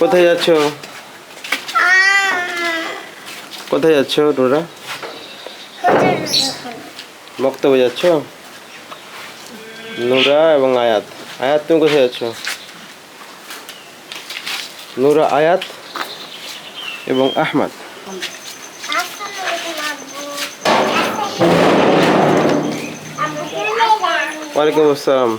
কোথায় যাচ্ছ? কোথায় যাচ্ছ নোরা বক্তব্য যাচ্ছ? নুরা এবং আয়াত। আয়াত, তুমি কোথায় যাচ্ছ? নুরা, আয়াত এবং আহমদ। ওয়ালাইকুম আসসালাম।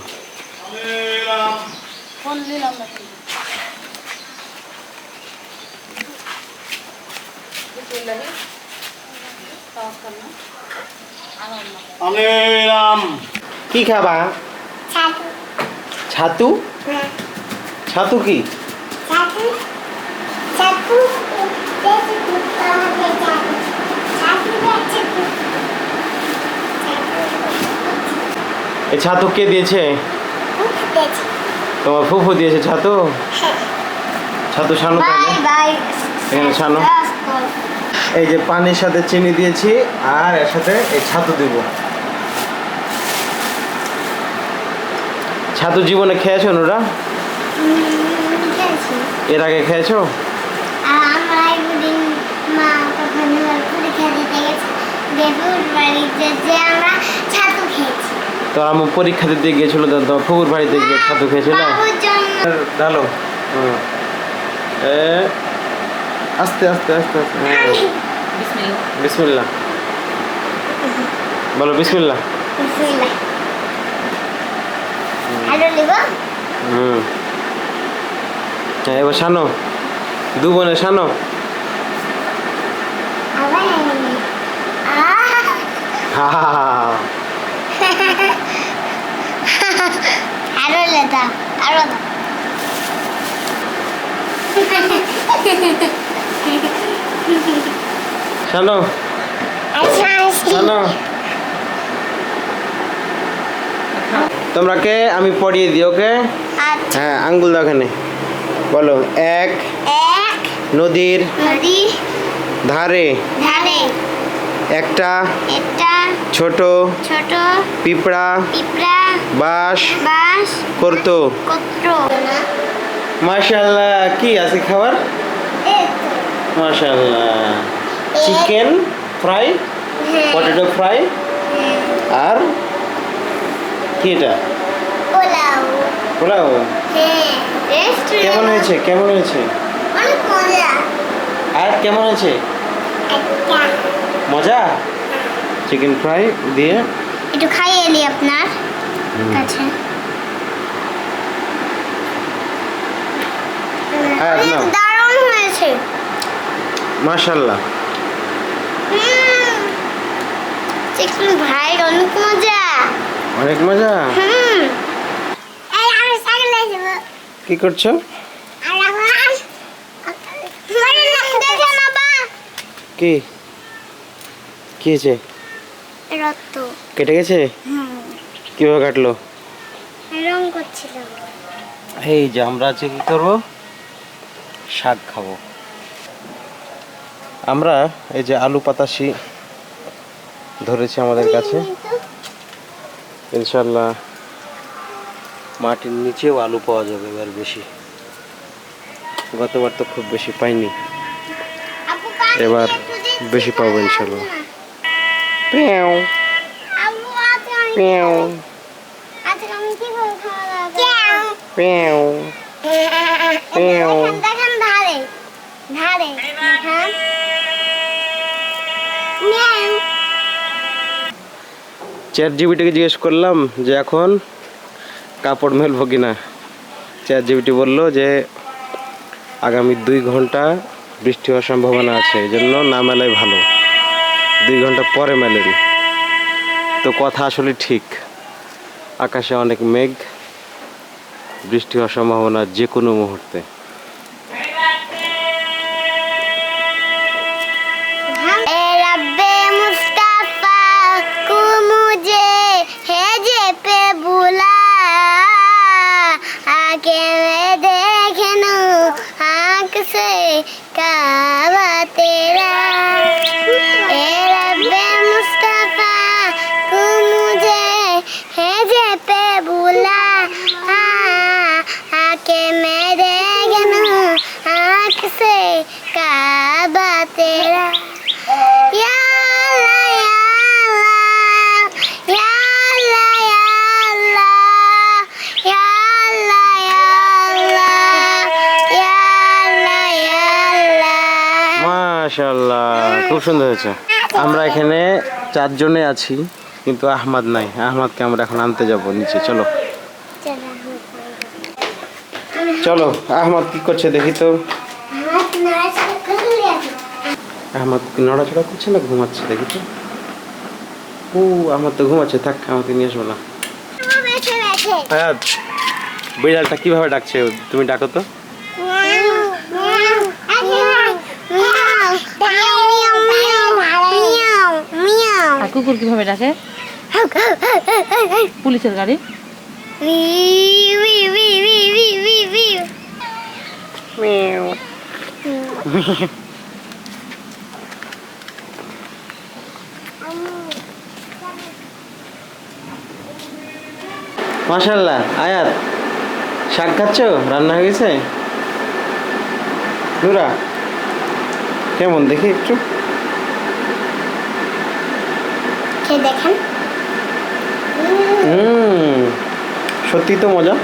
আমিরাম। কি খাবা? ছাতু। ছাতু? কি? এই ছাতু কে দিয়েছে? তোমার ফুফু দিয়েছে ছাতু? ছাতু ছানু তাহলে। এখানে এই যে পানির সাথে চিনি দিয়েছি আর এর সাথে এই ছাতু দিব। ছাতু জীবনে খেয়েছো নোরা? এর আগে খেয়েছো? তো আমি পরীক্ষা দিতে গিয়েছিল তোমার ফুফুর বাড়িতে গিয়ে ছাতু খেয়েছিল? ডালো হুম। এ, আস্তে আস্তে আস্তে আস্তে। বিসমিল্লা বলো বিসমিল্লা বিসমিল্লাহ। আলু লিব হুম। হ্যাঁ এবার শানো দু বোনে শানো হা হা হা হা। আরও লেদা আরও আচ্ছা শানো তোমরা কে আমি পড়িয়ে দিই ওকে? আচ্ছা। হ্যাঁ আঙ্গুল দাও এখানে। বলো এক নদীর নদী ধারে একটা ছোট ছোট পিঁপড়া বাস বাস করতো। কত্র মাশাল্লাহ কি আছে খাবার? চিকেন ফ্রাই পটেটো ফ্রাই আর কি এটা? পোলাও। হ্যাঁ কেমন হয়েছে? কেমন হয়েছে? আর কেমন হয়েছে? মজা? চিকেন ফ্রাই দিয়ে? একটু খাইয়ে এলি আপনার কাছে। হ্যাঁ, দারুণ হয়েছে। মাশাল্লাহ ভাই অনেক মজা। অনেক মজা? কি করছ? কি? কি হয়েছে? কেটে গেছে? কীভাবে কাটলো? রং করছিলাম। এই যে আমরা আজকে কি করব? শাক খাব। আমরা এই যে আলু পাতাশি ধরেছি আমাদের কাছে। ইনশাল্লাহ মাটির নিচেও আলু পাওয়া যাবে এবার বেশি। গতবার তো খুব বেশি পাইনি। এবার বেশি পাবো ইনশাল্লাহ চ্যাট জিবিটিকে জিজ্ঞেস করলাম যে এখন কাপড় মেলবো কিনা? চ্যাট জিবিটি বলল যে আগামী দুই ঘণ্টা বৃষ্টি হওয়ার সম্ভাবনা আছে, এই জন্য না মেলাই ভালো। দুই ঘণ্টা পরে মেলেন। তো কথা আসলে ঠিক। আকাশে অনেক মেঘ, বৃষ্টি হওয়ার সম্ভাবনা যে কোনো মুহূর্তে। মাশাআল্লাহ খুব সুন্দর হয়েছে। আমরা এখানে চারজনে আছি কিন্তু আহমাদ নাই। আহমাদকে আমরা এখন আনতে যাব নিচে চলো। চলো আহমদ কি করছে দেখি তো। আহমদ নড়াচড়া করছে না ঘুমাচ্ছে দেখি তো। ও আমার তো ঘুমাচ্ছে থাক আমাকে নিয়ে আসব না। বিড়ালটা কীভাবে ডাকছে তুমি ডাকো তো। আর কুকুর কীভাবে ডাকে? পুলিশের গাড়ি। মাশাল্লাহ আয়াত। শাক খাচ্ছ? রান্না হয়ে গেছে? নুরা কেমন? দেখি একটু। খেয়ে দেখেন। সত্যি তো মজা।